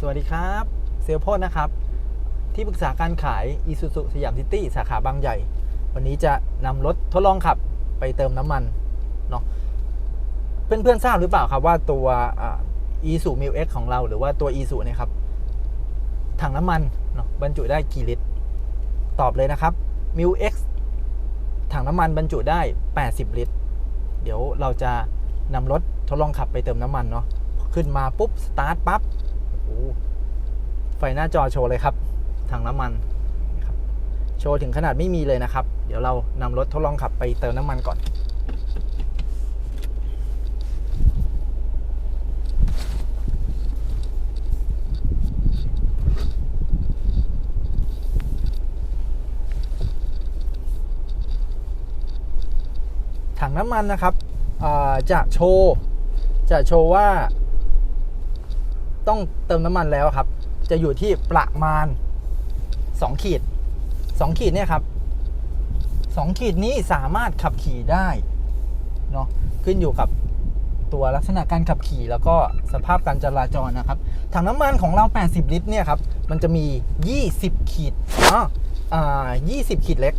สวัสดีครับ เซลพดนะครับ ที่ปรึกษาการขาย Isuzu สยามซิตี้สาขาบางใหญ่ วันนี้จะนำรถทดลองขับไปเติมน้ำมันเนาะเพื่อนๆทราบหรือเปล่าครับว่าตัวอ่า Isuzu m i l X ของเราหรือว่าตัว Isuzu เนี่ยครับ ถังน้ำมันเนาะบรรจุได้กี่ลิตร ตอบเลยนะครับ m i l X ถังน้ำมันบรรจุได้ 80 ลิตร เดี๋ยวเราจะนำรถทดลองขับไปเติมน้ำมันเนาะขึ้นมาปุ๊บสตาร์ทปั๊บ ไฟหน้าจอโชว์เลยครับถังน้ำมันโชว์ถึงขนาดไม่มีเลยนะครับ เดี๋ยวเรานำรถทดลองขับไปเติมน้ำมันก่อนถังน้ำมันนะครับจะโชว์ จะโชว์ว่า ต้องเติมน้ำมันแล้วครับ จะอยู่ที่ประมาณ 2 ขีด 2 ขีดเนี่ยครับ 2 ขีดนี้สามารถขับขี่ได้เนาะขึ้นอยู่กับตัวลักษณะการขับขี่แล้วก็สภาพการจราจรนะครับถังน้ำมันของเรา 80 ลิตรเนี่ยครับมันจะมี 20 ขีดอ๋ออ่า20 ขีดเล็ก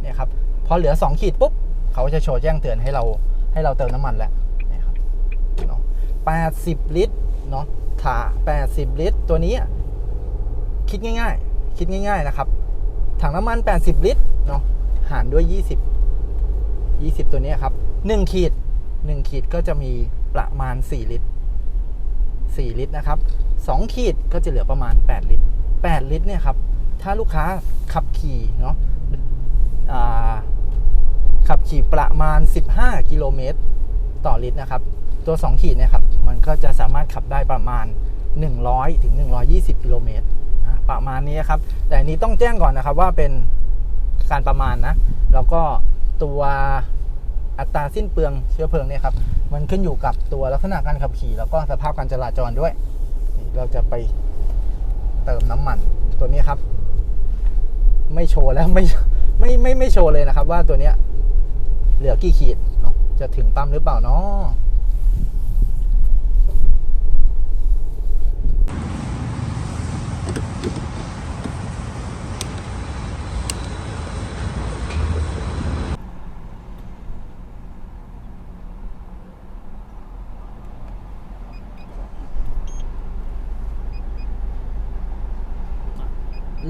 เนี่ยครับพอเหลือ 2 ขีดปุ๊บเขาจะโชว์แจ้งเตือนให้เราให้เราเติมน้ำมันแล้วนะครับเนาะ80 ลิตร เนาะถ้า80 ลิตร ตัวนี้ คิดง่าย ๆ คิดง่าย ๆ นะครับ ถังน้ำมัน 80 ลิตร เนาะ หารด้วย 20 20 ตัวนี้ครับ 1 ขีด 1 ขีดก็จะมีประมาณ 4 ลิตร 4 ลิตรนะครับ 2 ขีดก็จะเหลือประมาณ 8 ลิตร 8 ลิตรเนี่ยครับ ถ้าลูกค้าขับขี่เนาะขับขี่ประมาณ 15 กิโลเมตร ต่อลิตรนะครับ ตัว 2 ขีดเนี่ยครับ มันก็จะสามารถขับได้ประมาณ 100ถึง120 กิโลเมตรอะประมาณนี้ครับ แต่นี้ต้องแจ้งก่อนนะครับว่าเป็นการประมาณนะ แล้วก็ตัวอัตราสิ้นเปลืองเชื้อเพลิงเนี่ยครับ มันขึ้นอยู่กับตัวลักษณะการขับขี่ แล้วก็สภาพการจราจรด้วย เราจะไปเติมน้ำมันตัวนี้ครับ ไม่โชว์แล้วไม่ไม่ไม่ไม่โชว์เลยนะครับ ว่าตัวเนี้ยเหลือกี่ขีดเนาะจะถึงปั๊มหรือเปล่าเนาะ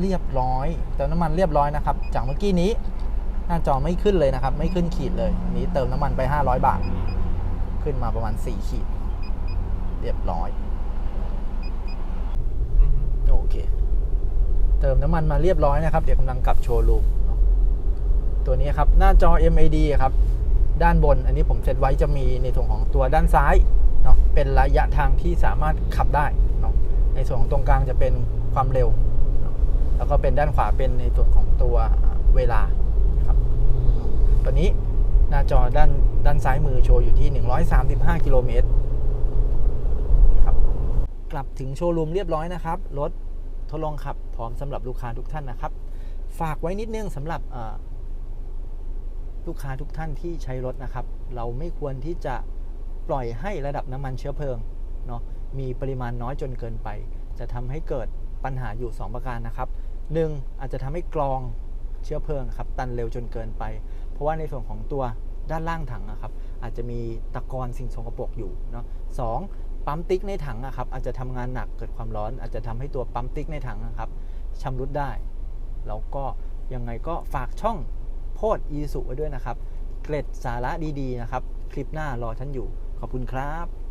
เรียบร้อยเติมน้ำมันเรียบร้อยนะครับ จากเมื่อกี้นี้ หน้าจอไม่ขึ้นเลยนะครับ ไม่ขึ้นขีดเลยอันนี้เติมน้ำมันไป 500 บาท ขึ้นมาประมาณ 4 ขีด เรียบร้อยโอเค เติมน้ำมันมาเรียบร้อยนะครับ เดี๋ยวกำลังกลับโชว์รูมตัวนี้ครับ หน้าจอ MID ครับ ด้านบน อันนี้ผมเซตไว้จะมีในส่วนของตัวด้านซ้ายเนาะเป็นระยะทางที่สามารถขับได้เนาะในส่วนของตรงกลางจะเป็นความเร็ว แล้วก็เป็นด้านขวาเป็นในส่วนของตัวเวลาครับตัวนี้หน้าจอด้านด้านซ้ายมือโชว์อยู่ที่ 135 กิโลเมตรครับกลับถึงโชว์รูมเรียบร้อยนะครับรถทดลองขับพร้อมสำหรับลูกค้าทุกท่านนะครับ ฝากไว้นิดนึงสำหรับลูกค้าทุกท่านที่ใช้รถนะครับ เราไม่ควรที่จะปล่อยให้ระดับน้ำมันเชื้อเพลิงเนาะมีปริมาณน้อยจนเกินไป จะทำให้เกิดปัญหาอยู่ 2 ประการนะครับ 1. อาจจะทำให้กรองเชื้อเพลิงครับตันเร็วจนเกินไป เพราะว่าในส่วนของตัวด้านล่างถังนะครับอาจจะมีตะกอนสิ่งสกปรกอยู่เนาะสองปั๊มติ๊กในถังนะครับอาจจะทำงานหนักเกิดความร้อน อาจจะทำให้ตัวปั๊มติ๊กในถังนะครับชำรุดได้ แล้วก็ยังไงก็ฝากช่องโพดอีสุไว้ด้วยนะครับ เกร็ดสาระดีๆนะครับ คลิปหน้ารอท่านอยู่ ขอบคุณครับ